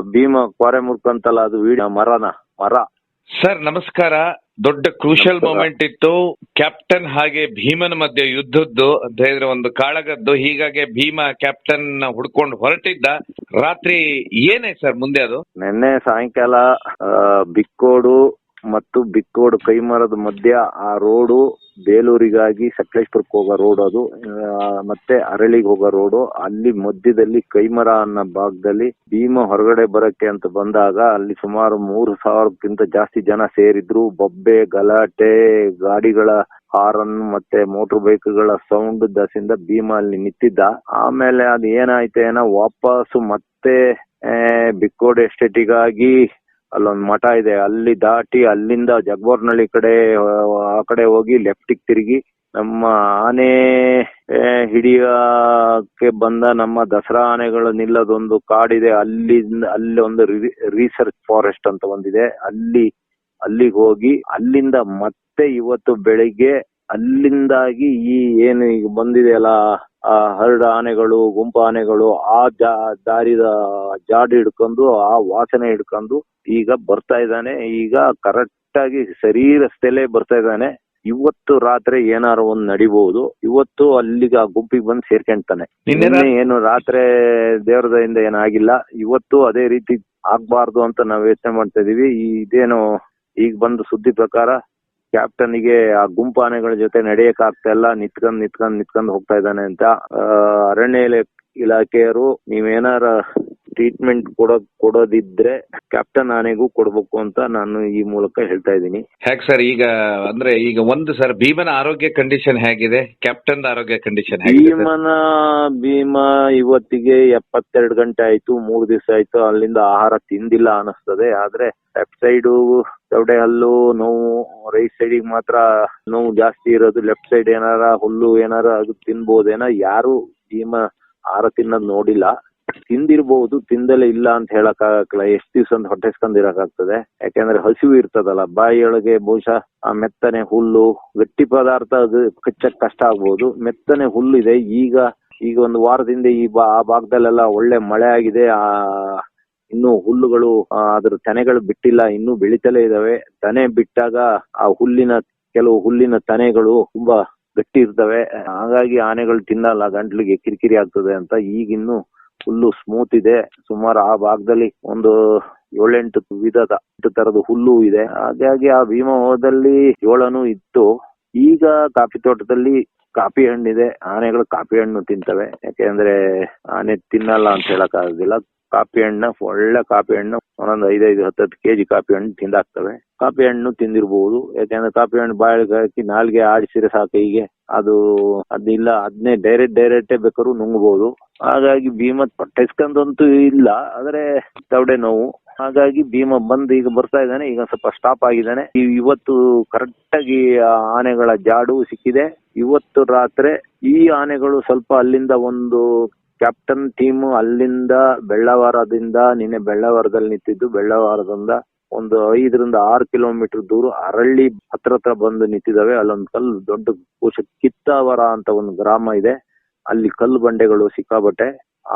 ಭೀಮ ಕ್ವಾರೆ ಮುರ್ಕಂತಲ್ಲ ಅದು ವಿಡಿಯೋ ಮರನ ಮರ. ಸರ್ ನಮಸ್ಕಾರ. ದೊಡ್ಡ ಕ್ರೂಷಿಯಲ್. ಮೂಮೆಂಟ್ ಇತ್ತು. ಕ್ಯಾಪ್ಟನ್ ಹಾಗೆ ಭೀಮನ ಮಧ್ಯೆ ಯುದ್ಧದ್ದು ಅಂತ ಹೇಳಿದ್ರೆ ಒಂದು ಕಾಳಗದ್ದು ಹೀಗಾಗಿ ಭೀಮ ಕ್ಯಾಪ್ಟನ್ ಹುಡ್ಕೊಂಡು ಹೊರಟಿದ್ದ. ರಾತ್ರಿ ಏನೇ ಸರ್ ಮುಂದೆ ಅದು? ನಿನ್ನೆ ಸಾಯಂಕಾಲ ಬಿಕ್ಕೋಡು ಮತ್ತು ಬಿಕ್ಕೋಡು ಕೈಮರದ ಮಧ್ಯ ಆ ರೋಡು ಬೇಲೂರಿಗಾಗಿ ಸಕಲೇಶ್ಪುರಕ್ಕೆ ಹೋಗೋ ರೋಡ್ ಅದು ಮತ್ತೆ ಅರಳಿಗೆ ಹೋಗೋ ರೋಡು. ಅಲ್ಲಿ ಮಧ್ಯದಲ್ಲಿ ಕೈಮರ ಅನ್ನೋ ಭಾಗದಲ್ಲಿ ಭೀಮ ಹೊರಗಡೆ ಬರಕ್ಕೆ ಅಂತ ಬಂದಾಗ ಅಲ್ಲಿ ಸುಮಾರು ಮೂರು ಸಾವಿರಕ್ಕಿಂತ ಜಾಸ್ತಿ ಜನ ಸೇರಿದ್ರು. ಬೊಬ್ಬೆ, ಗಲಾಟೆ, ಗಾಡಿಗಳ ಹಾರನ್ ಮತ್ತೆ ಮೋಟರ್ ಬೈಕ್ಗಳ ಸೌಂಡ್ ದಸಿಂದ ಭೀಮ ಅಲ್ಲಿ ನಿಂತಿದ್ದ. ಆಮೇಲೆ ಅದು ಏನಾಯ್ತು ಏನೋ ವಾಪಸ್ ಮತ್ತೆ ಬಿಕ್ಕೋಡ್ ಎಸ್ಟೇಟಿಗಾಗಿ ಅಲ್ಲೊಂದ್ ಮಠ ಇದೆ. ಅಲ್ಲಿ ದಾಟಿ ಅಲ್ಲಿಂದ ಜಗ್ಬೋರ್ನಳ್ಳಿ ಕಡೆ ಆ, ಕಡೆ ಹೋಗಿ ಲೆಫ್ಟಿಗೆ ತಿರುಗಿ ನಮ್ಮ ಆನೆ ಹಿಡಿಯಕ್ಕೆ ಬಂದ ನಮ್ಮ ದಸರಾ ಆನೆಗಳು ನಿಲ್ಲದೊಂದು ಕಾಡಿದೆ. ಅಲ್ಲಿ ಅಲ್ಲಿ ಒಂದು ರಿಸರ್ಚ್ ಫಾರೆಸ್ಟ್ ಅಂತ ಒಂದಿದೆ. ಅಲ್ಲಿ ಅಲ್ಲಿಗೆ ಹೋಗಿ ಅಲ್ಲಿಂದ ಮತ್ತೆ ಇವತ್ತು ಬೆಳಿಗ್ಗೆ ಅಲ್ಲಿಂದಾಗಿ ಈ ಏನು ಈಗ ಬಂದಿದೆಯಲ್ಲ ಆ ಹರಡ ಆನೆಗಳು ಗುಂಪು ಆನೆಗಳು ಆ ದಾರಿದ ಜಾಡು ಹಿಡ್ಕೊಂಡು ಆ ವಾಸನೆ ಹಿಡ್ಕೊಂಡು ಈಗ ಬರ್ತಾ ಇದ್ದಾನೆ. ಈಗ ಕರೆಕ್ಟ್ ಆಗಿ ಸರಿ ರಸ್ತೆಲೇ ಬರ್ತಾ ಇದ್ದಾನೆ. ಇವತ್ತು ರಾತ್ರಿ ಏನಾರು ಒಂದ್ ನಡಿಬಹುದು. ಇವತ್ತು ಅಲ್ಲಿಗೆ ಆ ಗುಂಪಿಗೆ ಬಂದು ಸೇರ್ಕೊಂತಾನೆ. ನಿನ್ನೆ ಏನು ರಾತ್ರಿ ದೇವ್ರ ದಯಿಂದ ಏನಾಗಿಲ್ಲ. ಇವತ್ತು ಅದೇ ರೀತಿ ಆಗ್ಬಾರ್ದು ಅಂತ ನಾವ್ ಯೋಚನೆ ಮಾಡ್ತಾ ಇದೀವಿ. ಇದೇನು ಈಗ ಬಂದ ಸುದ್ದಿ ಪ್ರಕಾರ ಕ್ಯಾಪ್ಟನ್ಗೆ ಆ ಗುಂಪು ಆನೆಗಳ ಜೊತೆ ನಡೆಯಕ್ ಆಗ್ತಾ ಇಲ್ಲ. ನಿತ್ಕೊಂಡ್ ನಿತ್ಕೊಂಡ್ ನಿತ್ಕೊಂಡ್ ಹೋಗ್ತಾ ಇದ್ದಾನೆ ಅಂತ ಆ, ಅರಣ್ಯ ಇಲಾಖೆಯವರು ನೀವೇನಾರ ಟ್ರೀಟ್ಮೆಂಟ್ ಕೊಡೋ ಕೊಡೋದಿದ್ರೆ ಕ್ಯಾಪ್ಟನ್ ಆನೆಗೂ ಕೊಡ್ಬೇಕು ಅಂತ ನಾನು ಈ ಮೂಲಕ ಹೇಳ್ತಾ ಇದ್ದೀನಿ. ಹೇಗೆ ಸರ್ ಈಗ ಅಂದ್ರೆ ಈಗ ಒಂದು ಸರ್ ಭೀಮನ ಆರೋಗ್ಯ ಕಂಡೀಷನ್ ಹೇಗಿದೆ? ಕ್ಯಾಪ್ಟನ್ ಆರೋಗ್ಯ ಕಂಡೀಷನ್ ಹೇಗಿದೆ ಸರ್? ಭೀಮನ ಭೀಮ ಇವತ್ತಿಗೆ ಎಪ್ಪತ್ತೆರಡು ಗಂಟೆ ಆಯ್ತು ಮೂರು ದಿವಸ ಆಯ್ತು ಅಲ್ಲಿಂದ ಆಹಾರ ತಿಂದಿಲ್ಲ ಅನಿಸ್ತದೆ ಆದ್ರೆ ಲೆಫ್ಟ್ ಸೈಡ್ ದವಡೆ ಹಲ್ಲು ನೋವು ರೈಟ್ ಸೈಡಿಗೆ ಮಾತ್ರ ನೋವು ಜಾಸ್ತಿ ಇರೋದು. ಲೆಫ್ಟ್ ಸೈಡ್ ಏನಾರ ಹುಲ್ಲು ಏನಾರ ಅದು ತಿನ್ಬೋದೇನೋ ಯಾರು ಭೀಮ ಆಹಾರ ತಿನ್ನೋದ್ ನೋಡಿಲ್ಲ. ತಿಂದಿರ್ಬಹುದು ತಿಂದಲೇ ಇಲ್ಲ ಅಂತ ಹೇಳಕ್ ಆಗಲ್ಲ ಎಷ್ಟ್ ದಿವ್ಸ ಅಂತ ಹೊಟ್ಟೆಸ್ಕೊಂಡ್ ಯಾಕೆಂದ್ರೆ ಹಸಿವು ಇರ್ತದಲ್ಲ, ಬಾಯಿಯೊಳಗೆ ಬಹುಶಃ ಮೆತ್ತನೆ ಹುಲ್ಲು, ಗಟ್ಟಿ ಪದಾರ್ಥ ಅದು ಕಚ್ಚಕ್ ಕಷ್ಟ ಆಗ್ಬಹುದು ಮೆತ್ತನೆ ಹುಲ್ಲು ಇದೆ. ಈಗ ಈಗ ಒಂದು ವಾರದಿಂದ ಈ ಆ ಭಾಗದಲ್ಲೆಲ್ಲ ಒಳ್ಳೆ ಮಳೆ ಆಗಿದೆ. ಆ, ಇನ್ನು ಹುಲ್ಲುಗಳು ಅದ್ರ ತೆನೆಗಳು ಬಿಟ್ಟಿಲ್ಲ. ಇನ್ನೂ ಬೆಳಿತಲೇ ಇದಾವೆ. ತನೆ ಬಿಟ್ಟಾಗ ಆ ಹುಲ್ಲಿನ, ಕೆಲವು ಹುಲ್ಲಿನ ತನೆಗಳು ತುಂಬಾ ಗಟ್ಟಿ ಇರ್ತವೆ. ಹಾಗಾಗಿ ಆನೆಗಳು ತಿನ್ನಲ್ಲ, ಗಂಟ್ಲಿಗೆ ಕಿರಿಕಿರಿ ಆಗ್ತದೆ ಅಂತ ಈಗಿನ್ನು ಹುಲ್ಲು ಸ್ಮೂತ್ ಇದೆ. ಸುಮಾರು ಆ ಭಾಗದಲ್ಲಿ ಒಂದು ಏಳೆಂಟು ವಿಧದ ತರದ ಹುಲ್ಲು ಇದೆ. ಹಾಗಾಗಿ ಆ ಭೀಮವದಲ್ಲಿ ಏಳನು ಇತ್ತು. ಈಗ ಕಾಫಿ ತೋಟದಲ್ಲಿ ಕಾಫಿ ಹಣ್ಣಿದೆ. ಆನೆಗಳು ಕಾಫಿ ಹಣ್ಣು ತಿಂತವೆ. ಯಾಕೆಂದ್ರೆ ಆನೆ ತಿನ್ನಲ್ಲ ಅಂತ ಹೇಳಕ್ ಆಗೋದಿಲ್ಲ ಕಾಫಿ ಹಣ್ಣ ಒಳ್ಳೆ ಕಾಫಿ ಹಣ್ಣು, ಒಂದೊಂದು ಐದೈದು, ಹತ್ತತ್ತು ಕೆಜಿ ಕಾಫಿ ಹಣ್ಣು ತಿಂದಾಕ್ತವೆ ಕಾಫಿ ಹಣ್ಣು ತಿಂದಿರಬಹುದು ಯಾಕೆಂದ್ರೆ ಕಾಫಿ ಹಣ್ಣು ಬಾಯಿಗೆ ಹಾಕಿ ನಾಲ್ಗೆ ಆಡಿಸಿದ್ರೆ ಸಾಕು ಹೀಗೆ. ಅದು ಅದಿಲ್ಲ ಅದನ್ನೇ ಡೈರೆಕ್ಟ್ ಡೈರೆಕ್ಟೇ ಬೇಕಾದ್ರೂ ನುಂಗಬಹುದು ಹಾಗಾಗಿ ಭೀಮ ಟೆಸ್ಕಂದಂತೂ ಇಲ್ಲ, ಆದ್ರೆ ತವಡೆ ನೋವು. ಹಾಗಾಗಿ ಭೀಮ ಬಂದು ಈಗ ಬರ್ತಾ ಇದ್ದಾನೆ, ಈಗ ಸ್ವಲ್ಪ ಸ್ಟಾಪ್ ಆಗಿದ್ದಾನೆ. ಈ- ಇವತ್ತು ಕರೆಕ್ಟ್ ಆಗಿ ಆನೆಗಳ ಜಾಡು ಸಿಕ್ಕಿದೆ. ಇವತ್ತು ರಾತ್ರಿ ಈ ಆನೆಗಳು ಸ್ವಲ್ಪ ಅಲ್ಲಿಂದ ಒಂದು ಕ್ಯಾಪ್ಟನ್ ಟೀಮ್ ಅಲ್ಲಿಂದ ಬೆಳ್ಳವಾರದಿಂದ ನಿನ್ನೆ ಬೆಳ್ಳವಾರದಲ್ಲಿ ನಿಂತಿದ್ದು. ಬೆಳ್ಳವಾರದಿಂದ ಒಂದು ಐದರಿಂದ ಆರು ಕಿಲೋಮೀಟರ್ ದೂರ ಅರಳ್ಳಿ ಹತ್ರ ಹತ್ರ ಬಂದು ನಿಂತಿದ್ದಾವೆ. ಅಲ್ಲೊಂದು ಕಲ್ಲು, ದೊಡ್ಡ ಕೋಶ ಕಿತ್ತಾವರ ಅಂತ ಒಂದು ಗ್ರಾಮ ಇದೆ. ಅಲ್ಲಿ ಕಲ್ಲು ಬಂಡೆಗಳು ಸಿಕ್ಕಾಬಟ್ಟೆ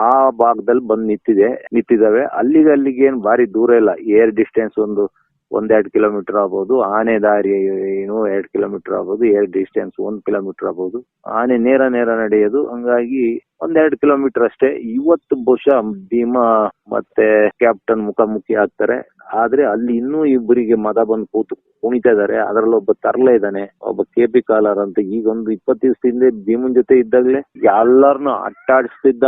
ಆ ಭಾಗದಲ್ಲಿ ಬಂದು ನಿಂತಿದೆ, ನಿಂತಿದ್ದಾವೆ. ಅಲ್ಲಿಗೆ ಅಲ್ಲಿಗೆ ಏನ್ ಭಾರಿ ದೂರ ಇಲ್ಲ. ಏರ್ ಡಿಸ್ಟೆನ್ಸ್ ಒಂದು ಒಂದೆರಡು ಕಿಲೋಮೀಟರ್ ಆಗ್ಬೋದು. ಆನೆ ದಾರಿ ಏನು ಎರಡ್ ಕಿಲೋಮೀಟರ್ ಆಗ್ಬೋದು ಎರಡ್ ಡಿಸ್ಟೆನ್ಸ್ ಒಂದ್ ಕಿಲೋಮೀಟರ್ ಆಗ್ಬೋದು. ಆನೆ ನೇರ ನೇರ ನಡೆಯೋದು. ಹಂಗಾಗಿ ಒಂದೆರಡು ಕಿಲೋಮೀಟರ್ ಅಷ್ಟೇ. ಇವತ್ತು ಬಹುಶಃ ಭೀಮಾ ಮತ್ತೆ ಕ್ಯಾಪ್ಟನ್ ಮುಖಾಮುಖಿ ಆಗ್ತಾರೆ. ಆದ್ರೆ ಅಲ್ಲಿ ಇನ್ನೂ ಇಬ್ಬರಿಗೆ ಮದ ಬಂದು ಕೂತು ಕುಣಿತಾ ಇದಾರೆ ಅದ್ರಲ್ಲಿ ಒಬ್ಬ ತರ್ಲೆ ಇದ್ದಾನೆ, ಒಬ್ಬ ಕೆ ಪಿ ಕಾಲರ್ ಅಂತ. ಈಗ ಒಂದು ಇಪ್ಪತ್ತು ಹಿಂದೆ ಭೀಮನ್ ಜೊತೆ ಇದ್ದಾಗ್ಲೆ ಎಲ್ಲಾರ್ನು ಅಟ್ಟಾಡಿಸ್ತಿದ್ದ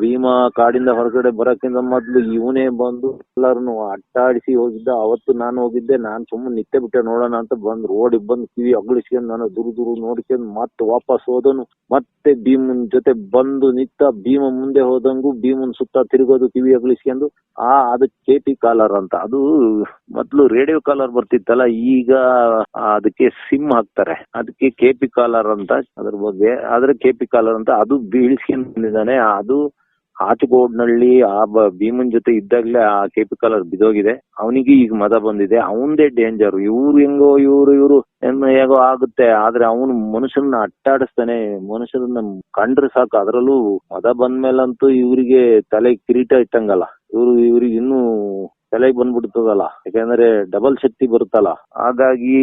ಭೀಮ ಕಾಡಿಂದ ಹೊರಗಡೆ ಬರಕ್ಕಿಂತ ಮೊದ್ಲು ಇವನೇ ಬಂದು ಎಲ್ಲಾರನು ಅಟ್ಟಾಡಿಸಿ ಹೋಗಿದ್ದ. ಅವತ್ತು ನಾನು ಹೋಗಿದ್ದೆ, ನಾನ್ ಸುಮ್ಮನೆ ನಿತ್ಯ ಬಿಟ್ಟೆ ನೋಡೋಣ ಅಂತ ಬಂದ್ ರೋಡ್ ಬಂದು ಕಿವಿ ಅಗಳಿಸ್ಕೊಂಡ್ ನಾನು ದುರು ದುರು ನೋಡ್ಕೊಂಡ್ ಮತ್ತೆ ವಾಪಸ್ ಹೋದನು. ಮತ್ತೆ ಭೀಮನ್ ಜೊತೆ ಬಂದು ನಿತ್ತ ಭೀಮ ಮುಂದೆ ಹೋದಂಗು ಭೀಮನ್ ಸುತ್ತ ತಿರುಗೋದು ಕಿವಿ ಅಗಳಿಸ್ಕೊಂಡು ಆ, ಅದು ಕೆ ಪಿ ಕಾಲರ್ ಅಂತ. ಅದು ಮೊದ್ಲು ರೇಡಿಯೋ ಕಾಲರ್ ಬರ್ತಿತ್ತಲ್ಲ, ಈಗ ಅದಕ್ಕೆ ಸಿಮ್ ಹಾಕ್ತಾರೆ. ಅದಕ್ಕೆ ಕೆಪಿ ಕಾಲರ್ ಅಂತ ಅದ್ರ ಬಗ್ಗೆ. ಆದ್ರೆ ಕೆಪಿ ಕಾಲರ್ ಅಂತ ಅದು ಬೀಳ್ಸ್ಕೊಂಡ್ ಬಂದಿದ್ದಾನೆ ಅದು ಆಚುಗೋಡ್ನಲ್ಲಿ ಆ ಭೀಮನ್ ಜೊತೆ ಇದ್ದಾಗ್ಲೇ ಆ ಕೆಪಿ ಕಾಲರ್ ಬಿದೋಗಿದೆ ಅವನಿಗೆ ಈಗ ಮದ ಬಂದಿದೆ. ಅವನದೇ ಡೇಂಜರ್. ಇವ್ರು ಹೆಂಗೋ, ಇವ್ರು ಇವ್ರು ಹೇಗೋ ಆಗುತ್ತೆ. ಆದ್ರೆ ಅವನು ಮನುಷ್ಯರನ್ನ ಅಟ್ಟಾಡಿಸ್ತಾನೆ. ಮನುಷ್ಯರನ್ನ ಕಂಡ್ರೆ ಸಾಕು. ಅದ್ರಲ್ಲೂ ಮದ ಬಂದ್ಮೇಲಂತೂ ಇವರಿಗೆ ತಲೆ ಕಿರೀಟ ಇಟ್ಟಂಗಲ್ಲ. ಇವ್ರು, ಇವ್ರಿಗೆ ಇನ್ನೂ ತಲೆಗೆ ಬಂದ್ಬಿಡ್ತದಲ್ಲ. ಯಾಕಂದ್ರೆ ಡಬಲ್ ಶಕ್ತಿ ಬರುತ್ತಲ್ಲ. ಹಾಗಾಗಿ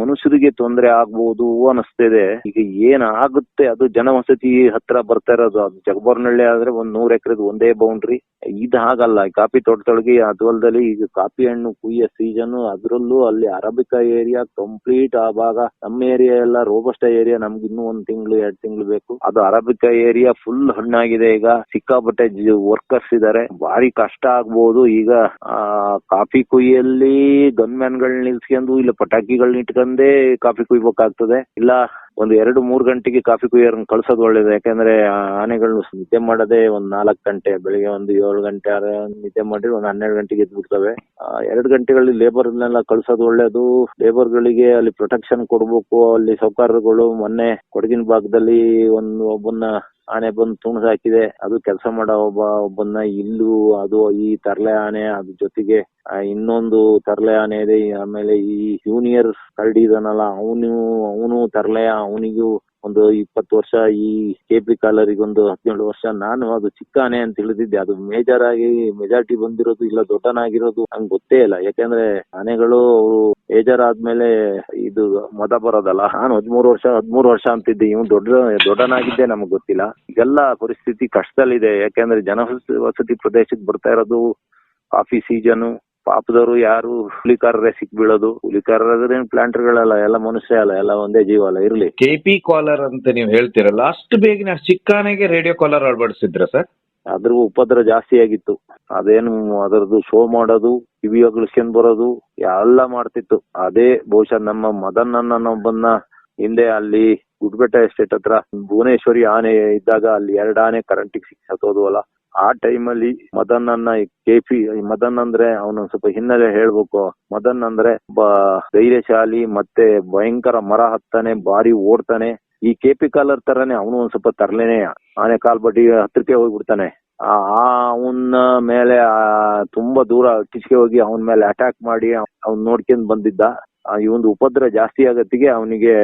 ಮನುಷ್ಯರಿಗೆ ತೊಂದರೆ ಆಗ್ಬಹುದು ಅನಿಸ್ತಿದೆ ಈಗ ಏನ್ ಆಗುತ್ತೆ ಅದು ಜನವಸತಿ ಹತ್ರ ಬರ್ತಾ ಇರೋದು. ಅದು ಜಗಬೋರ್ನಳ್ಳಿ ಆದ್ರೆ ಒಂದ್ ನೂರ್ ಎಕರೆದು ಒಂದೇ ಬೌಂಡ್ರಿ ಇದ್ ಹಾಗಲ್ಲ ಕಾಫಿ ತೋಟದೊಳಗೆ ಅದು ಅಲ್ದಲ್ಲಿ ಈಗ ಕಾಫಿ ಹಣ್ಣು ಕುಯ್ಯ ಸೀಸನ್ ಅದ್ರಲ್ಲೂ ಅಲ್ಲಿ ಅರಬಿಕಾ ಏರಿಯಾ ಕಂಪ್ಲೀಟ್ ಆ ಭಾಗ. ನಮ್ಮ ಏರಿಯಾ ಎಲ್ಲ ರೋಬಸ್ಟ ಏರಿಯಾ ನಮ್ಗೆ ಇನ್ನೂ ಒಂದ್ ತಿಂಗಳು, ಎರಡ್ ತಿಂಗಳು ಬೇಕು. ಅದು ಅರಬಿಕಾ ಏರಿಯಾ ಫುಲ್ ಹಣ್ಣಾಗಿದೆ ಈಗ. ಸಿಕ್ಕಾಪಟ್ಟೆ ವರ್ಕರ್ಸ್ ಇದಾರೆ. ಭಾರಿ ಕಷ್ಟ ಆಗ್ಬಹುದು ಈಗ, ಆ, ಕಾಫಿ ಕುಯ್ಯಲ್ಲಿ ಗನ್ಮ್ಯಾನ್ ಗಳನ್ನ ನಿಲ್ಸ್ಕೊಂಡು ಇಲ್ಲ ಪಟಾಕಿಗಳನ್ನ ಇಟ್ಕೊಂಡೇ ಕಾಫಿ ಕುಯ್ಬೇಕಾಗ್ತದೆ. ಇಲ್ಲ ಒಂದ್ ಎರಡು ಮೂರು ಗಂಟೆಗೆ ಕಾಫಿ ಕುಯ್ಯರ್ನ ಕಳ್ಸೋದು ಒಳ್ಳೇದು. ಯಾಕಂದ್ರೆ ಆನೆಗಳು ನಿದ್ದೆ ಮಾಡೋದೇ ಒಂದ್ ನಾಲ್ಕು ಗಂಟೆ, ಬೆಳಿಗ್ಗೆ ಒಂದು ಏಳು ಗಂಟೆ ಆದ್ರೆ ನಿದ್ದೆ ಮಾಡಿ ಒಂದ್ ಹನ್ನೆರಡು ಗಂಟೆಗೆ ಎದ್ದು ಬಿಡ್ತವೆ ಎರಡು ಗಂಟೆಗಳಲ್ಲಿ ಲೇಬರ್ನೆಲ್ಲ ಕಳ್ಸೋದು ಒಳ್ಳೇದು. ಲೇಬರ್ಗಳಿಗೆ ಅಲ್ಲಿ ಪ್ರೊಟೆಕ್ಷನ್ ಕೊಡ್ಬೇಕು. ಅಲ್ಲಿ ಸೌಕರ್ಯಗಳು ಮೊನ್ನೆ ಕೊಡಗಿನ ಭಾಗದಲ್ಲಿ ಒಂದು ಒಬ್ಬನ್ನ ಆನೆ ಬಂದು ತುಣಸ್ ಹಾಕಿದೆ ಅದು ಕೆಲಸ ಮಾಡೋ ಒಬ್ಬ, ಒಬ್ಬನ್ನ ಇಲ್ಲು, ಅದು ಈ ತರಲೆ ಆನೆ ಅದ್ರ ಜೊತೆಗೆ ಇನ್ನೊಂದು ತರಲೆ ಆನೆ ಇದೆ. ಆಮೇಲೆ ಈ ಜೂನಿಯರ್ ಕರಡಿ ಇದಾನಲ್ಲ, ಅವನು ಅವನು ತರಲೆ, ಅವನಿಗೂ ಒಂದು ಇಪ್ಪತ್ತು ವರ್ಷ, ಈ ಕೆಪಿ ಕಾಲರಿಗೆ ಒಂದು ಹದಿನೇಳು ವರ್ಷ. ನಾನು ಅದು ಚಿಕ್ಕ ಆನೆ ಅಂತ ತಿಳಿದಿದ್ದೆ. ಅದು ಮೇಜರ್ ಆಗಿ ಮೆಜಾರಿಟಿ ಬಂದಿರೋದು ಇಲ್ಲ ದೊಡ್ಡನಾಗಿರೋದು ನಂಗೆ ಗೊತ್ತೇ ಇಲ್ಲ. ಯಾಕಂದ್ರೆ ಆನೆಗಳು ಮೇಜರ್ ಆದ್ಮೇಲೆ ಇದು ಮದ ಬರೋದಲ್ಲ? ನಾನು ಹದಿಮೂರು ವರ್ಷ ಹದಿಮೂರು ವರ್ಷ ಅಂತಿದ್ದೆ. ಇವ್ನು ದೊಡ್ಡ, ದೊಡ್ಡನಾಗಿದ್ದೆ ನಮಗ್ ಗೊತ್ತಿಲ್ಲ. ಈಗೆಲ್ಲ ಪರಿಸ್ಥಿತಿ ಕಷ್ಟದಲ್ಲಿದೆ. ಯಾಕಂದ್ರೆ ಜನ ವಸತಿ ಪ್ರದೇಶಕ್ಕೆ ಬರ್ತಾ ಇರೋದು ಕಾಫಿ ಸೀಸನ್ ಪಾಪದವರು ಯಾರು ಹುಲಿಕಾರರೇ ಸಿಕ್ಬೀಳೋದು ಹುಲಿಕಾರರಾದ್ರೆ ಪ್ಲಾಂಟರ್ಗಳಲ್ಲ ಎಲ್ಲ ಮನುಷ್ಯ ಅಲ್ಲ, ಎಲ್ಲ ಒಂದೇ ಜೀವ ಅಲ್ಲ, ಇರ್ಲಿ. ಕೆಪಿ ಕಾಲರ್ ಅಂತ ನೀವು ಹೇಳ್ತಿರಲ್ಲ, ಅಷ್ಟು ಬೇಗನೆ ಚಿಕ್ಕಾನೆಗೆ ರೇಡಿಯೋ ಕಾಲರ್ ಅಳವಡಿಸಿದ್ರ ಸರ್? ಅದ್ರ ಉಪದ್ರ ಜಾಸ್ತಿ ಆಗಿತ್ತು. ಅದೇನು ಅದರದ್ದು ಶೋ ಮಾಡೋದು ಕಿವಿ ಅಗಳ್ಸ್ಕೊಂಡ್ ಬರೋದು, ಎಲ್ಲ ಮಾಡ್ತಿತ್ತು. ಅದೇ ಬಹುಶಃ ನಮ್ಮ ಮದನ್ ಅನ್ನೊಬ್ಬನ್ನ ಹಿಂದೆ ಅಲ್ಲಿ ಗುಡ್ಬೆಟ್ಟ ಎಸ್ಟೇಟ್ ಹತ್ರ ಭುವನೇಶ್ವರಿ ಆನೆ ಇದ್ದಾಗ ಅಲ್ಲಿ ಎರಡು ಆನೆ ಕರೆಂಟಿಗೆ ಅಲ್ಲ. ಆ ಟೈಮಲ್ಲಿ ಮದನ್ ಅನ್ನ ಕೆಪಿ ಮದನ್ ಅಂದ್ರೆ ಅವನು ಸ್ವಲ್ಪ ಹಿನ್ನೆಲೆ ಹೇಳ್ಬೇಕು. ಮದನ್ ಅಂದ್ರೆ ಒಬ್ಬ ಧೈರ್ಯಶಾಲಿ ಮತ್ತೆ ಭಯಂಕರ ಮರ ಹತ್ತಾನೆ ಬಾರಿ ಓಡ್ತಾನೆ. ಈ ಕೆಪಿ ಕಾಲರ್ ತರನೇ ಅವನು ಒಂದ್ ಸ್ವಲ್ಪ ತರ್ಲೇನೆ. ಆನೆ ಕಾಲ್ ಬಡ್ಡಿ ಹತ್ರಕ್ಕೆ ಹೋಗ್ಬಿಡ್ತಾನೆ. ಆ ಅವನ ಮೇಲೆ ತುಂಬಾ ದೂರ ಕಿಚ್ಕೆ ಹೋಗಿ ಅವನ ಮೇಲೆ ಅಟ್ಯಾಕ್ ಮಾಡಿ ಅವ್ನ್ ನೋಡ್ಕೊಂಡ್ ಬಂದಿದ್ದ. ಈ ಒಂದು ಉಪದ್ರ ಜಾಸ್ತಿ ಆಗತ್ತಿಗೆ ಅವನಿಗೆ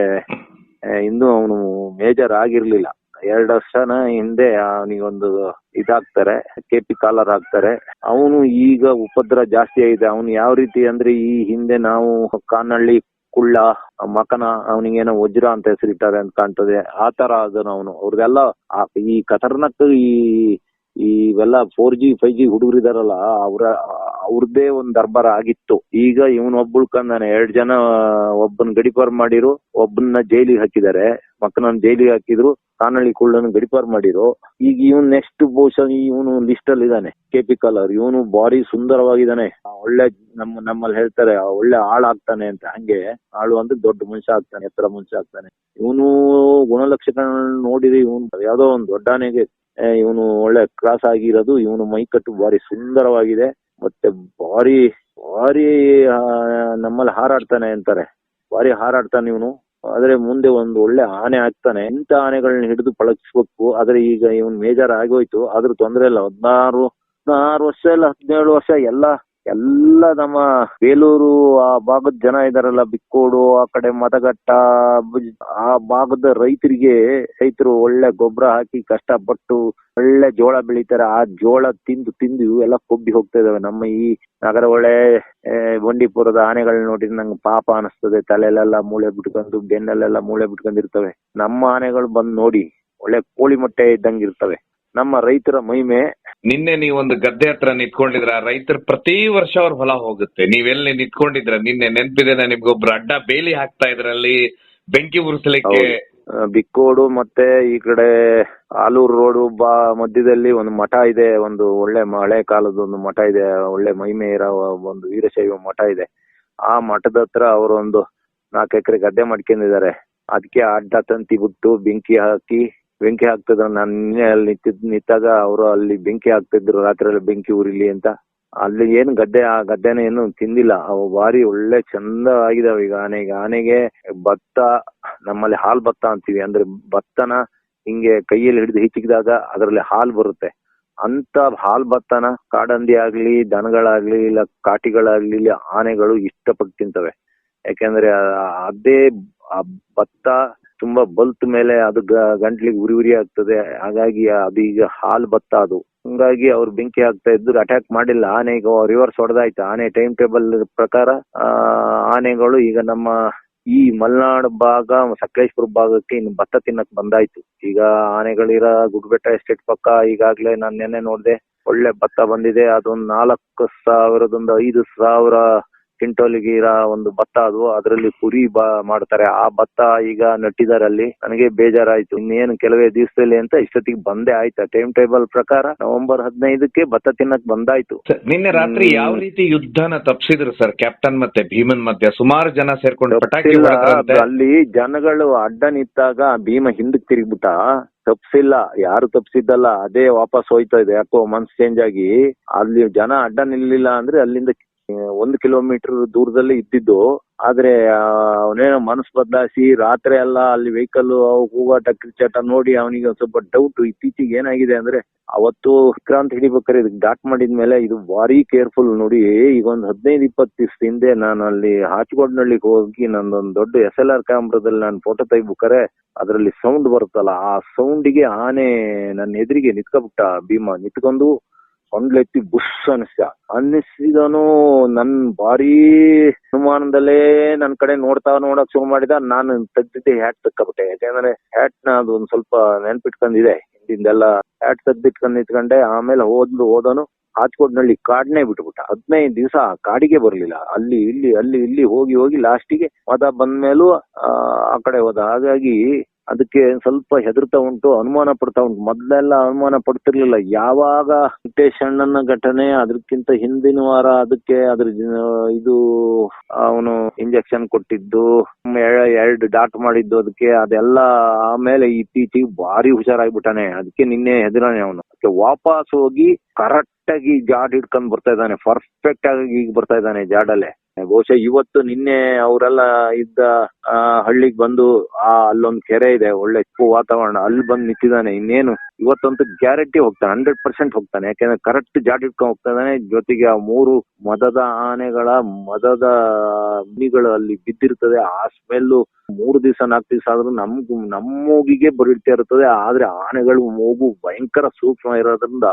ಇನ್ನು ಅವನು ಮೇಜರ್ ಆಗಿರ್ಲಿಲ್ಲ. ಎರಡು ವರ್ಷನ ಹಿಂದೆ ಅವನಿಗೊಂದು ಇದಾಗ್ತಾರೆ ಕೆಪಿ ಕಾಲರ್ ಆಗ್ತಾರೆ. ಅವನು ಈಗ ಉಪದ್ರ ಜಾಸ್ತಿ ಆಗಿದೆ. ಅವನು ಯಾವ ರೀತಿ ಅಂದ್ರೆ ಈ ಹಿಂದೆ ನಾವು ಕಾನಹಳ್ಳಿ ಕುಳ್ಳ ಮಕನ ಅವನಿಗೇನೋ ವಜ್ರ ಅಂತ ಹೆಸರಿಟ್ಟಾರೆ ಅಂತ ಕಾಣ್ತದೆ. ಆ ತರ ಅದನ್ನ ಅವನು. ಅವ್ರದೆಲ್ಲ ಈ ಖತರ್ನಾಕ್ ಈ ಇವೆಲ್ಲ ಫೋರ್ ಜಿ ಫೈವ್ ಜಿ ಹುಡುಗರಿದಾರಲ್ಲ, ಅವ್ರ ಅವ್ರದ್ದೇ ಒಂದ್ ದರ್ಬಾರ ಆಗಿತ್ತು. ಈಗ ಇವನ್ ಒಬ್ಬಳ್ಕಂದಾನೆ ಎರಡ್ ಜನ, ಒಬ್ಬನ್ ಗಡಿಪಾರ್ ಮಾಡಿರು, ಒಬ್ಬನ್ನ ಜೈಲಿಗೆ ಹಾಕಿದ್ದಾರೆ ಮಕ್ಕನ ಜೈಲಿಗೆ ಹಾಕಿದ್ರು. ಕಾನಳ್ಳಿ ಕುಳ್ಳನ್ ಗಡಿಪಾರ್ ಮಾಡಿರು, ಈಗ ಇವನ್ ನೆಕ್ಸ್ಟ್ ಬಹುಶಃ ಇವನು ಲಿಸ್ಟ್ ಅಲ್ಲಿ ಇದಾನೆ ಕೆಪಿ ಕಲರ್ ಇವನು ಬಾರಿ ಸುಂದರವಾಗಿದ್ದಾನೆ. ಒಳ್ಳೆ ನಮ್ಮ, ನಮ್ಮಲ್ಲಿ ಹೇಳ್ತಾರೆ ಒಳ್ಳೆ ಆಗ್ತಾನೆ ಅಂತ. ಹಂಗೆ ಆಳು ಅಂದ್ರೆ ದೊಡ್ಡ ಮನುಷ್ಯ ಆಗ್ತಾನೆ, ಎತ್ತರ ಮನುಷ್ಯ ಆಗ್ತಾನೆ. ಇವನು ಗುಣಲಕ್ಷಣ ನೋಡಿದ್ರೆ ಇವನು ಯಾವ್ದೋ ಒಂದು ದೊಡ್ಡನೆಗೆ ಇವನು ಒಳ್ಳೆ ಕ್ರಾಸ್ ಆಗಿರೋದು, ಇವನು ಮೈಕಟ್ಟು ಬಾರಿ ಸುಂದರವಾಗಿದೆ. ಮತ್ತೆ ಬಾರಿ ಬಾರಿ ನಮ್ಮಲ್ಲಿ ಹಾರಾಡ್ತಾನೆ ಅಂತಾರೆ. ಬಾರಿ ಹಾರಾಡ್ತಾನೆ ಇವನು. ಆದ್ರೆ ಮುಂದೆ ಒಂದು ಒಳ್ಳೆ ಆನೆ ಆಗ್ತಾನೆ. ಇಂಥ ಆನೆಗಳನ್ನ ಹಿಡಿದು ಪಳಗಿಸ್ಬೇಕು? ಆದ್ರೆ ಈಗ ಇವನ್ ಮೇಜರ್ ಆಗೋಯ್ತು. ಆದ್ರೂ ತೊಂದ್ರೆ ಇಲ್ಲ. ಹದಿನಾರು ಹದಿನಾರು ವರ್ಷ ಇಲ್ಲ, ಹದಿನೇಳು ವರ್ಷ ಎಲ್ಲ ಎಲ್ಲ ನಮ್ಮ ಬೇಲೂರು, ಆ ಭಾಗದ ಜನ ಇದಾರಲ್ಲ, ಬಿಕ್ಕೋಡು, ಆ ಕಡೆ ಮತಗಟ್ಟ ಆ ಭಾಗದ ರೈತರಿಗೆ ರೈತರು ಒಳ್ಳೆ ಗೊಬ್ಬರ ಹಾಕಿ ಕಷ್ಟಪಟ್ಟು ಒಳ್ಳೆ ಜೋಳ ಬೆಳಿತಾರೆ. ಆ ಜೋಳ ತಿಂದು ತಿಂದು ಎಲ್ಲ ಕೊಬ್ಬಿ ಹೋಗ್ತಾ ಇದಾವೆ. ನಮ್ಮ ಈ ನಗರ ಒಳ್ಳೆ ಬಂಡಿಪುರದ ಆನೆಗಳನ್ನ ನೋಡಿದ್ರೆ ನಂಗೆ ಪಾಪ ಅನಿಸ್ತದೆ. ತಲೆಲೆಲ್ಲ ಮೂಳೆ ಬಿಟ್ಕೊಂಡು ಬೆನ್ನಲ್ಲೆಲ್ಲ ಮೂಳೆ ಬಿಟ್ಕೊಂಡಿರ್ತವೆ. ನಮ್ಮ ಆನೆಗಳು ಬಂದ್ ನೋಡಿ, ಒಳ್ಳೆ ಕೋಳಿ ಮೊಟ್ಟೆ ಇದ್ದಂಗೆ ಇರ್ತವೆ. ನಮ್ಮ ರೈತರ ಮಹಿಮೆ. ನಿನ್ನೆ ನೀವು ಒಂದು ಗದ್ದೆ ಹತ್ರ ನಿಂತ್ಕೊಂಡಿದ್ರ ರೈತರು ಪ್ರತಿ ವರ್ಷ ಅವ್ರ ಹೊಲ ಹೋಗುತ್ತೆ. ನೀವೆಲ್ಲಿ ನಿಂತ್ಕೊಂಡಿದ್ರ ನಿನ್ನೆ ನೆನ್ಪಿದೆ ನಿಮ್ಗೊಬ್ರು ಅಡ್ಡ ಬೇಲಿ ಹಾಕ್ತಾ ಇದ್ರಲ್ಲಿ ಬೆಂಕಿ ಉರಿಸಲಿಕ್ಕೆ. ಬಿಕ್ಕೋಡು ಮತ್ತೆ ಈ ಕಡೆ ಆಲೂರು ರೋಡ್ ಬಾ ಮಧ್ಯದಲ್ಲಿ ಒಂದು ಮಠ ಇದೆ. ಒಂದು ಒಳ್ಳೆ ಹಳೆ ಕಾಲದ ಒಂದು ಮಠ ಇದೆ. ಒಳ್ಳೆ ಮಹಿಮೆ ಇರೋ ಒಂದು ವೀರಶೈವ ಮಠ ಇದೆ. ಆ ಮಠದ ಹತ್ರ ಅವರೊಂದು ನಾಲ್ಕು ಎಕರೆ ಗದ್ದೆ ಮಾಡ್ಕೊಂಡಿದ್ದಾರೆ. ಅದಕ್ಕೆ ಅಡ್ಡ ತಂತಿ ಬಿಟ್ಟು ಬೆಂಕಿ ಹಾಕಿ ಬೆಂಕಿ ಹಾಕ್ತಿದ್ರು. ನಾನು ನಿನ್ನೆ ಅಲ್ಲಿ ನಿಂತಿದ್, ನಿಂತಾಗ ಅವರು ಅಲ್ಲಿ ಬೆಂಕಿ ಹಾಕ್ತಿದ್ರು. ರಾತ್ರಿ ಬೆಂಕಿ ಉರಿಲಿ ಅಂತ. ಅಲ್ಲಿ ಏನು ಗದ್ದೆ, ಆ ಗದ್ದೆನ ಏನು ತಿಂದಿಲ್ಲ. ಅವು ಬಾರಿ ಒಳ್ಳೆ ಚಂದ ಆಗಿದಾವೆ. ಈಗ ಆನೆಗೆ ಆನೆಗೆ ಭತ್ತ, ನಮ್ಮಲ್ಲಿ ಹಾಲ್ ಭತ್ತ ಅಂತೀವಿ. ಅಂದ್ರೆ ಭತ್ತನ ಹಿಂಗೆ ಕೈಯಲ್ಲಿ ಹಿಡಿದು ಹಿಚ್ಚಿದಾಗ ಅದರಲ್ಲಿ ಹಾಲ್ ಬರುತ್ತೆ. ಅಂತ ಹಾಲ್ ಭತ್ತನ ಕಾಡಂದಿ ಆಗ್ಲಿ, ದನಗಳಾಗ್ಲಿ, ಇಲ್ಲ ಕಾಟಿಗಳಾಗ್ಲಿ, ಇಲ್ಲ ಆನೆಗಳು ಇಷ್ಟಪಟ್ಟು ತಿಂತವೆ. ಯಾಕೆಂದ್ರೆ ಅದೇ ಭತ್ತ ತುಂಬಾ ಬಲ್ತ್ ಮೇಲೆ ಅದು ಗಂಟ್ಲಿಗೆ ಉರಿ ಉರಿ ಆಗ್ತದೆ. ಹಾಗಾಗಿ ಅದು ಈಗ ಹಾಲ್ ಬತ್ತ ಅದು. ಹಂಗಾಗಿ ಅವ್ರು ಬೆಂಕಿ ಆಗ್ತಾ ಇದ್ದು ಅಟ್ಯಾಕ್ ಮಾಡಿಲ್ಲ. ಆನೆ ಈಗ ರಿವರ್ಸ್ ಹೊಡೆದಾಯ್ತು. ಆನೆ ಟೈಮ್ ಟೇಬಲ್ ಪ್ರಕಾರ ಆನೆಗಳು ಈಗ ನಮ್ಮ ಈ ಮಲೆನಾಡು ಭಾಗ, ಸಕಲೇಶ್ಪುರ ಭಾಗಕ್ಕೆ ಇನ್ನು ಭತ್ತ ತಿನ್ನಕ್ ಬಂದಾಯ್ತು. ಈಗ ಆನೆಗಳಿರ ಗುಡ್ಬೆಟ್ಟ ಎಸ್ಟೇಟ್ ಪಕ್ಕ ಈಗಾಗ್ಲೇ ನಾನ್ ನೆನ್ನೆ ನೋಡಿದೆ ಒಳ್ಳೆ ಭತ್ತ ಬಂದಿದೆ. ಅದೊಂದ್ ನಾಲ್ಕು ಸಾವಿರದೊಂದು ಐದು ಸಾವಿರ ಕ್ವಿಂಟೋಲಿಗೆ ಇರೋ ಒಂದು ಭತ್ತ ಅದು ಅದರಲ್ಲಿ ಕುರಿ ಬಾ ಮಾಡ್ತಾರೆ. ಆ ಭತ್ತ ಈಗ ನೆಟ್ಟಿದ್ದಾರೆ ಅಲ್ಲಿ. ನನಗೆ ಬೇಜಾರಾಯ್ತು. ಇನ್ನೇನು ಕೆಲವೇ ದಿವಸದಲ್ಲಿ ಅಂತ ಇಷ್ಟೊತ್ತಿಗೆ ಬಂದೇ ಆಯ್ತಾ. ಟೈಮ್ ಟೇಬಲ್ ಪ್ರಕಾರ ನವೆಂಬರ್ ಹದಿನೈದಕ್ಕೆ ಭತ್ತ ತಿನ್ನಕ್ ಬಂದಾಯ್ತು. ನಿನ್ನೆ ರಾತ್ರಿ ಯಾವ ರೀತಿ ಯುದ್ಧನ ತಪ್ಪಿಸಿದ್ರು ಸರ್? ಕ್ಯಾಪ್ಟನ್ ಮತ್ತೆ ಭೀಮನ್ ಮಧ್ಯೆ? ಸುಮಾರು ಜನ ಸೇರ್ಕೊಂಡು ಪಟಾಕಿ. ಹೊಡೆದ್ರಂತೆ. ಅಲ್ಲಿ ಜನಗಳು ಅಡ್ಡ ನಿಂತಾಗ ಭೀಮ ಹಿಂದಕ್ ತಿರುಗ್ಬಿಟ್ಟ. ತಪ್ಸಿಲ್ಲ. ಯಾರು ತಪ್ಸಿದ್ದಲ್ಲ ಅದೇ ವಾಪಸ್ ಹೋಯ್ತಾ ಇದೆ. ಯಾಕೋ ಮನ್ಸ್ ಚೇಂಜ್ ಆಗಿ. ಅಲ್ಲಿ ಜನ ಅಡ್ಡ ನಿಲ್ಲಿಲ್ಲ ಅಂದ್ರೆ ಅಲ್ಲಿಂದ ಒಂದು ಕಿಲೋಮೀಟರ್ ದೂರದಲ್ಲಿ ಇದ್ದಿದ್ದು. ಆದ್ರೆ ಅವನೇನೋ ಮನಸ್ ಬದಲಾಯಿಸಿ ರಾತ್ರಿ ಎಲ್ಲ ಅಲ್ಲಿ ವೆಹಿಕಲ್ ಹೋಗಾಟ ಕಿರ್ಚಾಟ ನೋಡಿ ಅವನಿಗೆ ಒಂದ್ ಸ್ವಲ್ಪ ಡೌಟ್ ಇತ್ತೀಚೆಗೆ ಏನಾಗಿದೆ ಅಂದ್ರೆ, ಅವತ್ತು ಕ್ರಾಂತ್ ಹಿಡಿಬೇಕಾದ್ರೆ ಇದಕ್ಕೆ ಡಾಟ್ ಮಾಡಿದ್ಮೇಲೆ ಇದು ಭಾರಿ ಕೇರ್ಫುಲ್ ನೋಡಿ, ಈಗ ಒಂದ್ ಹದಿನೈದು, ಇಪ್ಪತ್ತು ದಿವಸ ಹಿಂದೆ ನಾನು ಅಲ್ಲಿ ಹಾಚಗೋಡ್ನಳ್ಳಿ ಹೋಗಿ ನಂದೊಂದ್ ದೊಡ್ಡ ಎಸ್ ಎಲ್ ಆರ್ ಕ್ಯಾಮ್ರಾದಲ್ಲಿ ನಾನು ಫೋಟೋ ತೆಗಿಬೇಕಾರೆ, ಅದರಲ್ಲಿ ಸೌಂಡ್ ಬರುತ್ತಲ್ಲ, ಆ ಸೌಂಡಿಗೆ ಆನೆ ನನ್ನ ಎದುರಿಗೆ ನಿತ್ಕೊಬಿಟ್ಟ ಭೀಮ. ನಿತ್ಕೊಂಡು ಸೊಂಡ್ಲೆತ್ತಿ ಬುಸ್ ಅನಿಸ್ತ ಅನ್ನಿಸಿದನು ನನ್ ಭಾರಿ ಅನುಮಾನದಲ್ಲೇ ನನ್ ಕಡೆ ನೋಡ್ತಾ ನೋಡಕ್ ಶುರು ಮಾಡಿದ. ನಾನು ತೆಗ್ದಿದ್ದೆ ಹ್ಯಾಟ್ ತಕ್ಕಬಿಟ್ಟೆ. ಯಾಕಂದ್ರೆ ಹ್ಯಾಟ್ನ ಅದು ಒಂದ್ ಸ್ವಲ್ಪ ನೆನ್ಪಿಟ್ಕೊಂಡಿದೆ ಹಿಂದಿಂದೆಲ್ಲ ಹ್ಯಾಟ್ ತೆಗ್ದಿಟ್ಕೊಂಡ್ ನಿಂತ್ಕೊಂಡೆ. ಆಮೇಲೆ ಹೋದ್ಲು ಹೋದನು. ಆಚಕೋಡ್ನಲ್ಲಿ ಕಾಡ್ನೇ ಬಿಟ್ಬಿಟ್ಟ. ಹದಿನೈದು ದಿವಸ ಕಾಡಿಗೆ ಬರ್ಲಿಲ್ಲ. ಅಲ್ಲಿ, ಇಲ್ಲಿ ಅಲ್ಲಿ, ಇಲ್ಲಿ ಹೋಗಿ ಹೋಗಿ ಲಾಸ್ಟಿಗೆ ಮತ ಬಂದ್ಮೇಲೂ ಆ ಕಡೆ ಹೋದ. ಹಾಗಾಗಿ ಅದಕ್ಕೆ ಸ್ವಲ್ಪ ಹೆದರ್ತಾ ಉಂಟು, ಅನುಮಾನ ಪಡ್ತಾ ಉಂಟು. ಮೊದ್ಲೆಲ್ಲ ಅನುಮಾನ ಪಡ್ತಿರ್ಲಿಲ್ಲ. ಯಾವಾಗ ವೆಂಕಟೇಶ್ ಅಣ್ಣನ ಘಟನೆ ಅದಕ್ಕಿಂತ ಹಿಂದಿನ ವಾರ ಅದಕ್ಕೆ ಅದ್ರ ಇದು ಅವನು ಇಂಜೆಕ್ಷನ್ ಕೊಟ್ಟಿದ್ದು ಎರ- ಎರಡು ಡಾಟ್ ಮಾಡಿದ್ದು ಅದಕ್ಕೆ, ಅದೆಲ್ಲ ಆಮೇಲೆ ಇತ್ತೀಚೆಗೆ ಭಾರಿ ಹುಷಾರಾಗ್ಬಿಟ್ಟಾನೆ. ಅದಕ್ಕೆ ನಿನ್ನೆ ಹೆದರಾನೆ ಅವನು. ಅದಕ್ಕೆ ವಾಪಸ್ ಹೋಗಿ ಕರೆಕ್ಟ್ ಆಗಿ ಜಾಡ್ ಹಿಡ್ಕೊಂಡ್ ಬರ್ತಾ ಇದ್ದಾನೆ. ಪರ್ಫೆಕ್ಟ್ ಆಗಿ ಈಗ ಬರ್ತಾ ಇದ್ದಾನೆ ಜಾಡಲ್ಲೇ. ಬಹುಶಃ ಇವತ್ತು ನಿನ್ನೆ ಅವರೆಲ್ಲ ಇದ್ದ ಹಳ್ಳಿಗೆ ಬಂದು, ಆ, ಅಲ್ಲೊಂದು ಕೆರೆ ಇದೆ, ಒಳ್ಳೆ ಉಪ್ಪು ವಾತಾವರಣ, ಅಲ್ಲಿ ಬಂದು ನಿಂತಿದ್ದಾನೆ, ಇನ್ನೇನು? ಇವತ್ತಂತೂ ಗ್ಯಾರಂಟಿ ಹೋಗ್ತಾನೆ ಹಂಡ್ರೆಡ್ ಪರ್ಸೆಂಟ್ ಹೋಗ್ತಾನೆ, ಯಾಕಂದ್ರೆ ಕರೆಕ್ಟ್ ಜಾಡ್ ಇಟ್ಕೊಂಡು ಹೋಗ್ತಾ ಇದ್ದಾನೆ, ಜೊತೆಗೆ ಆ ಮೂರು ಮದದ ಆನೆಗಳ, ಮದದ ಮುನಿಗಳು ಅಲ್ಲಿ ಬಿದ್ದಿರ್ತದೆ, ಆ ಸ್ಮೆಲ್ ಮೂರು ದಿವಸ, ನಾಲ್ಕು ದಿವಸ ಆದ್ರೂ ನಮ್ಗ್ ನಮ್ಮ ಮೂಗಿಗೆ ಬರಿಡ್ತಾ ಇರ್ತದೆ, ಆದ್ರೆ ಆನೆಗಳು ಮೂಗು ಭಯಂಕರ ಸೂಕ್ಷ್ಮ ಇರೋದ್ರಿಂದ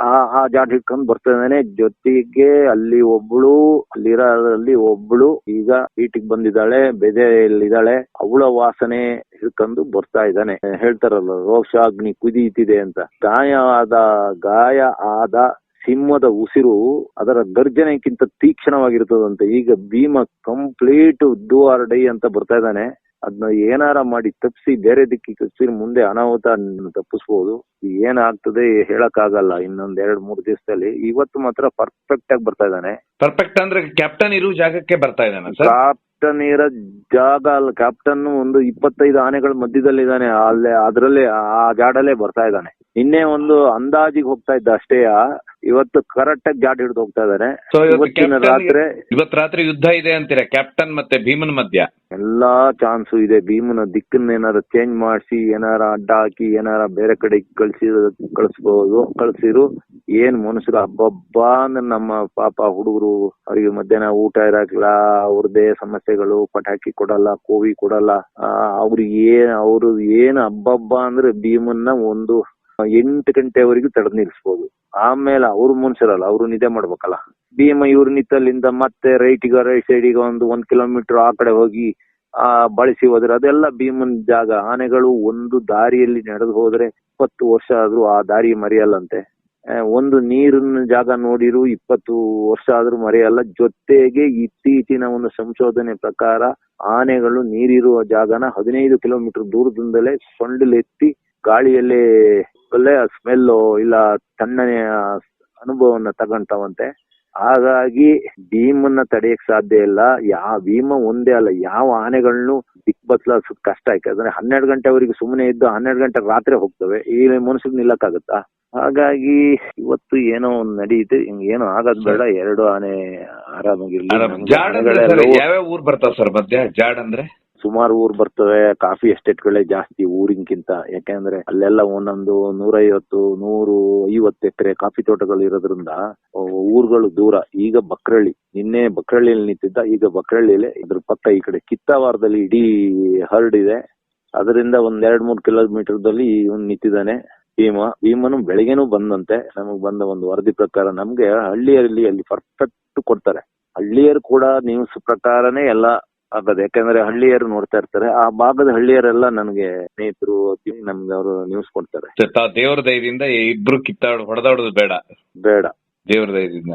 ಆ ಆ ಹಿಡ್ಕೊಂಡ್ ಬರ್ತಾ ಇದ್ದಾನೆ. ಜೊತೆಗೆ ಅಲ್ಲಿ ಒಬ್ಳು, ಅಲ್ಲಿರೋದ್ರಲ್ಲಿ ಒಬ್ಳು ಈಗ ಈಟಿಗೆ ಬಂದಿದ್ದಾಳೆ, ಬೆದೆಯಲ್ಲಿದ್ದಾಳೆ. ಅವಳ ವಾಸನೆ ಹಿಡ್ಕೊಂಡು ಬರ್ತಾ ಇದ್ದಾನೆ. ಹೇಳ್ತಾರಲ್ಲ, ರೋಷಾಗ್ನಿ ಕುದೀತಿದೆ ಅಂತ. ಗಾಯ ಆದ ಗಾಯ ಆದ ಸಿಂಹದ ಉಸಿರು ಅದರ ಗರ್ಜನೆಗಿಂತ ತೀಕ್ಷ್ಣವಾಗಿರ್ತದಂತೆ. ಈಗ Bhima complete do or die ಅಂತ ಬರ್ತಾ ಇದ್ದಾನೆ. ಅದನ್ನ ಏನಾರ ಮಾಡಿ ತಪ್ಪಿಸಿ ಬೇರೆ ದಿಕ್ಕಿಗೆ ತಪ್ಪಿಸಿ ಮುಂದೆ ಅನಾಹುತ ತಪ್ಪಿಸ್ಬೋದು. ಏನಾಗ್ತದೆ ಹೇಳಕ್ ಆಗಲ್ಲ ಇನ್ನೊಂದ್ ಎರಡ್ ಮೂರ್ ದಿವಸದಲ್ಲಿ. ಇವತ್ತು ಮಾತ್ರ ಪರ್ಫೆಕ್ಟ್ ಆಗಿ ಬರ್ತಾ ಇದ್ದಾನೆ. ಪರ್ಫೆಕ್ಟ್ ಅಂದ್ರೆ ಕ್ಯಾಪ್ಟನ್ ಇರುವ ಜಾಗಕ್ಕೆ ಬರ್ತಾ ಇದ್ದಾನೆ ಕ್ಯಾಪ್ಟನ್ ಇರೋ ಜಾಗ ಅಲ್ಲ. ಕ್ಯಾಪ್ಟನ್ ಒಂದು ಇಪ್ಪತ್ತೈದು ಆನೆಗಳ ಮಧ್ಯದಲ್ಲಿದ್ದಾನೆ. ಅಲ್ಲೇ ಅದ್ರಲ್ಲೇ ಆ ಗಾಡಲ್ಲೇ ಬರ್ತಾ ಇದ್ದಾನೆ. ನಿನ್ನೆ ಒಂದು ಅಂದಾಜಿಗೆ ಹೋಗ್ತಾ ಇದ್ದ ಅಷ್ಟೇ ಇವತ್ತು ಕರೆಕ್ಟ್ ಆಗಿ ಜಾಡ್ ಹಿಡಿದು ಹೋಗ್ತಾ ಇದಾರೆ ಇವತ್ತು ಇವತ್ತಿನ ರಾತ್ರಿ ಇವತ್ತು ರಾತ್ರಿ ಯುದ್ಧ ಇದೆ ಅಂತೀರಾ? ಕ್ಯಾಪ್ಟನ್ ಮತ್ತೆ ಭೀಮನ್ ಮಧ್ಯ? ಎಲ್ಲಾ ಚಾನ್ಸ್ ಇದೆ. ಭೀಮನ ದಿಕ್ಕನ್ನ ಏನಾರ ಚೇಂಜ್ ಮಾಡಿಸಿ ಏನಾರ ಅಡ್ಡ ಹಾಕಿ ಏನಾರ ಬೇರೆ ಕಡೆ ಕಳ್ಸಿ ಕಳಿಸ್ಬೋದು. ಕಳ್ಸಿರು ಏನ್ ಮನುಷ್ಯರು ಹಬ್ಬಬ್ಬಾ ಅಂದ್ರೆ ನಮ್ಮ ಪಾಪ ಹುಡುಗರು ಅವ್ರಿಗೆ ಮಧ್ಯಾಹ್ನ ಊಟ ಇರಾಕಿಲ್ಲ ಅವ್ರದೇ ಸಮಸ್ಯೆಗಳು ಪಟಾಕಿ ಕೊಡಲ್ಲ ಕೋವಿ ಕೊಡಲ್ಲ. ಆ, ಅವ್ರಿಗೆ ಏನ್ ಅವ್ರು ಏನ್ ಹಬ್ಬಬ್ಬ ಅಂದ್ರೆ ಭೀಮನ್ನ ಒಂದು ಎಂಟು ಗಂಟೆವರೆಗೂ ತಡೆದ್ ನಿಲ್ಸ್ಬೋದು ಆಮೇಲೆ ಅವ್ರು ಮನುಷ್ಯರಲ್ಲ ಅವ್ರು ನಿದ್ದೆ ಮಾಡ್ಬೇಕಲ್ಲ. ಭೀಮ ಇವ್ರ ನಿತ್ತಲ್ಲಿಂದ ಮತ್ತೆ ರೈಟಿಗ, ರೈಟ್ ಸೈಡಿಗೆ ಒಂದು ಒಂದ್ ಕಿಲೋಮೀಟರ್ ಆ ಕಡೆ ಹೋಗಿ, ಆ, ಬಳಸಿ ಹೋದ್ರೆ ಅದೆಲ್ಲ ಭೀಮನ್ ಜಾಗ. ಆನೆಗಳು ಒಂದು ದಾರಿಯಲ್ಲಿ ನಡೆದು ಹೋದ್ರೆ ಇಪ್ಪತ್ತು ವರ್ಷ ಆದ್ರೂ ಆ ದಾರಿ ಮರೆಯಲ್ಲಂತೆ. ಒಂದು ನೀರಿನ ಜಾಗ ನೋಡಿರು ಇಪ್ಪತ್ತು ವರ್ಷ ಆದ್ರೂ ಮರೆಯಲ್ಲ. ಜೊತೆಗೆ ಇತ್ತೀಚಿನ ಒಂದು ಸಂಶೋಧನೆ ಪ್ರಕಾರ ಆನೆಗಳು ನೀರಿರುವ ಜಾಗನ ಹದಿನೈದು ಕಿಲೋಮೀಟರ್ ದೂರದಿಂದಲೇ ಸೊಂಡಿಲೆತ್ತಿ ಗಾಳಿಯಲ್ಲೇ ಒಳ್ಳೆ ಸ್ಮೆಲ್ಲು ಇಲ್ಲ ತಣ್ಣನೆಯ ಅನುಭವವನ್ನ ತಗೊಂತಾವಂತೆ. ಹಾಗಾಗಿ ಭೀಮನ್ನ ತಡೆಯಕ್ ಸಾಧ್ಯ ಇಲ್ಲ. ಯಾವ ಭೀಮ ಒಂದೇ ಅಲ್ಲ ಯಾವ ಆನೆಗಳನ್ನು ದಿಕ್ ಬದಲಾಸೋದು ಕಷ್ಟ ಯಾಕಂದ್ರೆ ಹನ್ನೆರಡು ಗಂಟೆವರೆಗೆ ಸುಮ್ಮನೆ ಇದ್ದು ಹನ್ನೆರಡು ಗಂಟೆ ರಾತ್ರಿ ಹೋಗ್ತವೆ. ಈ ಮನುಷ್ಯಗ್ ನಿಲ್ಲಕ್ಕಾಗತ್ತಾ? ಹಾಗಾಗಿ ಇವತ್ತು ಏನೋ ಒಂದ್ ನಡೆಯುತ್ತೆ ಹಿಂಗ್ ಏನೋ ಆಗದ್ ಬೇಡ. ಎರಡು ಆನೆ ಆರಾಮಾಗಿರ್ಲಿ. ಜಾಡ್ ಅಂದ್ರೆ ಯಾವ್ಯಾವ ಊರ್ ಬರ್ತಾವ ಸರ್ ಮಧ್ಯ? ಜಾಡ್ ಅಂದ್ರೆ? ಸುಮಾರು ಊರ್ ಬರ್ತವೆ ಕಾಫಿ ಎಸ್ಟೇಟ್ ಗಳೇ ಜಾಸ್ತಿ ಊರಿನ್ಕಿಂತ ಯಾಕೆಂದ್ರೆ ಅಲ್ಲೆಲ್ಲ ಒಂದೊಂದು ನೂರೈವತ್ತು, ನೂರು ಐವತ್ತು ಎಕರೆ ಕಾಫಿ ತೋಟಗಳು ಇರೋದ್ರಿಂದ ಊರುಗಳು ದೂರ. ಈಗ ಬಕ್ರಳ್ಳಿ, ನಿನ್ನೆ ಬಕ್ರಳ್ಳಿಯಲ್ಲಿ ನಿಂತಿದ್ದ, ಈಗ ಬಕ್ರಳ್ಳಿಯಲ್ಲಿ ಇದ್ರ ಪಕ್ಕ ಈ ಕಡೆ. ಕಿತ್ತಾವಾರದಲ್ಲಿ ಇಡೀ ಹರ್ಡ್ ಇದೆ. ಅದರಿಂದ ಒಂದ್ ಎರಡ್ ಮೂರ್ ಕಿಲೋಮೀಟರ್ ದಲ್ಲಿ ಇವನ್ ನಿಂತಿದ್ದಾನೆ, ಭೀಮ. ಭೀಮನು ಬೆಳಿಗ್ಗೆನು ಬಂದಂತೆ. ನಮಗ್ ಬಂದ ಒಂದು ವರದಿ ಪ್ರಕಾರ ನಮ್ಗೆ ಹಳ್ಳಿಯಲ್ಲಿ ಅಲ್ಲಿ ಪರ್ಫೆಕ್ಟ್ ಕೊಡ್ತಾರೆ. ಹಳ್ಳಿಯರು ಕೂಡ ನ್ಯೂಸ್ ಪ್ರಕಾರನೇ ಎಲ್ಲ ಆಗೋದು. ಯಾಕಂದ್ರೆ ಹಳ್ಳಿಯರು ನೋಡ್ತಾ ಇರ್ತಾರೆ. ಆ ಭಾಗದ ಹಳ್ಳಿಯರೆಲ್ಲ ನನಗೆ ಸ್ನೇಹಿತರು ನಮ್ಗೆ ಅವರು ನ್ಯೂಸ್ ಕೊಡ್ತಾರೆ. ದೇವ್ರ ದಯದಿಂದ ಇಬ್ರು ಕಿತ್ತಾಡ್ ಹೊಡೆದಾಡೋದು ಬೇಡ. ಬೇಡ. ದೇವ್ರ ದಯದಿಂದ.